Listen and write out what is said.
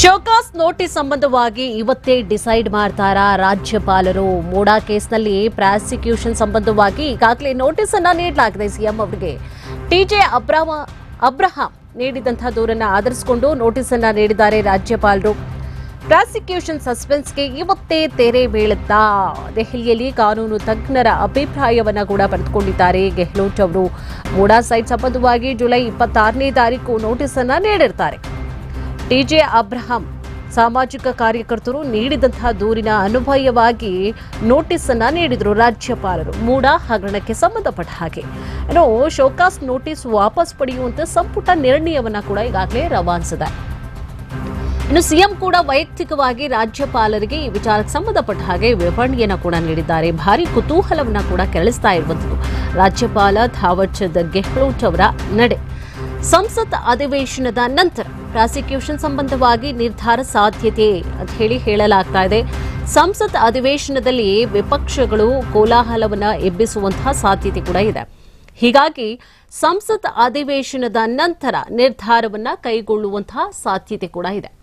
Show cause notice ಸಂಬಂಧವಾಗಿ ಇವತ್ತೇ decide ಮಾಡ್ತಾರಾ ರಾಜ್ಯಪಾಲರು. ಮೋಡಾ ಕೇಸ್ನಲ್ಲಿ ಪ್ರಾಸಿಕ್ಯೂಷನ್ ಸಂಬಂಧವಾಗಿ ಈಗಾಗಲೇ ನೋಟಿಸ್ ಅನ್ನ ನೀಡಲಾಗಿದೆ ಸಿಎಂ ಅವರಿಗೆ. ಟಿಜೆ ಅಬ್ರಾಮ ಅಬ್ರಹಾಂ ನೀಡಿದಂತಹ ದೂರನ್ನ ಆಧರಿಸಿಕೊಂಡು ನೋಟಿಸ್ ಅನ್ನ ನೀಡಿದ್ದಾರೆ ರಾಜ್ಯಪಾಲರು. ಪ್ರಾಸಿಕ್ಯೂಷನ್ ಸಸ್ಪೆನ್ಸ್ಗೆ ಇವತ್ತೇ ತೆರೆ ಬೀಳುತ್ತಾ ದೆಹಲಿಯಲ್ಲಿ ಕಾನೂನು ತಜ್ಞರ ಅಭಿಪ್ರಾಯವನ್ನ ಕೂಡ ಪಡೆದುಕೊಂಡಿದ್ದಾರೆ ಗೆಹ್ಲೋಟ್ ಅವರು. ಮೂಡಾ ಸೈಟ್ ಸಂಬಂಧವಾಗಿ ಜುಲೈ ಇಪ್ಪತ್ತಾರನೇ ತಾರೀಕು ನೋಟಿಸ್ ಅನ್ನ ನೀಡಿರ್ತಾರೆ. ಟಿಜೆ ಅಬ್ರಹಾಂ ಸಾಮಾಜಿಕ ಕಾರ್ಯಕರ್ತರು ನೀಡಿದಂತಹ ದೂರಿನ ಅನುಭಯವಾಗಿ ನೋಟಿಸ್ ಅನ್ನ ನೀಡಿದರು ರಾಜ್ಯಪಾಲರು. ಮೂಡ ಹಗರಣಕ್ಕೆ ಸಂಬಂಧಪಟ್ಟ ಹಾಗೆ. ಏನು ಶೋಕಾಸ್ ನೋಟಿಸ್ ವಾಪಸ್ ಪಡೆಯುವಂತೆ ಸಂಪುಟ ನಿರ್ಣಯವನ್ನ ಕೂಡ ಈಗಾಗಲೇ ರವಾನಿಸಿದೆ. ಇನ್ನು ಸಿಎಂ ಕೂಡ ವೈಯಕ್ತಿಕವಾಗಿ ರಾಜ್ಯಪಾಲರಿಗೆ ಈ ವಿಚಾರಕ್ಕೆ ಸಂಬಂಧಪಟ್ಟ ಹಾಗೆ ವಿವರಣೆಯನ್ನು ಕೂಡ ನೀಡಿದ್ದಾರೆ. ಭಾರಿ ಕುತೂಹಲವನ್ನ ಕೂಡ ಕೆರಳಿಸ್ತಾ ಇರುವಂಥದ್ದು ರಾಜ್ಯಪಾಲ ಥಾವರ್ ಚಂದ್ ಗೆಹ್ಲೋಟ್ ಅವರ ನಡೆ. ಸಂಸತ್ ಅಧಿವೇಶನದ ನಂತರ ಪ್ರಾಸಿಕ್ಯೂಷನ್ ಸಂಬಂಧವಾಗಿ ನಿರ್ಧಾರ ಸಾಧ್ಯತೆ ಅಂತ ಹೇಳಿ ಹೇಳಲಾಗ್ತಾ ಇದೆ. ಸಂಸತ್ ಅಧಿವೇಶನದಲ್ಲಿ ವಿಪಕ್ಷಗಳು ಕೋಲಾಹಲವನ್ನು ಎಬ್ಬಿಸುವಂತಹ ಸಾಧ್ಯತೆ ಕೂಡ ಇದೆ. ಹೀಗಾಗಿ ಸಂಸತ್ ಅಧಿವೇಶನದ ನಂತರ ನಿರ್ಧಾರವನ್ನು ಕೈಗೊಳ್ಳುವಂತಹ ಸಾಧ್ಯತೆ ಕೂಡ ಇದೆ.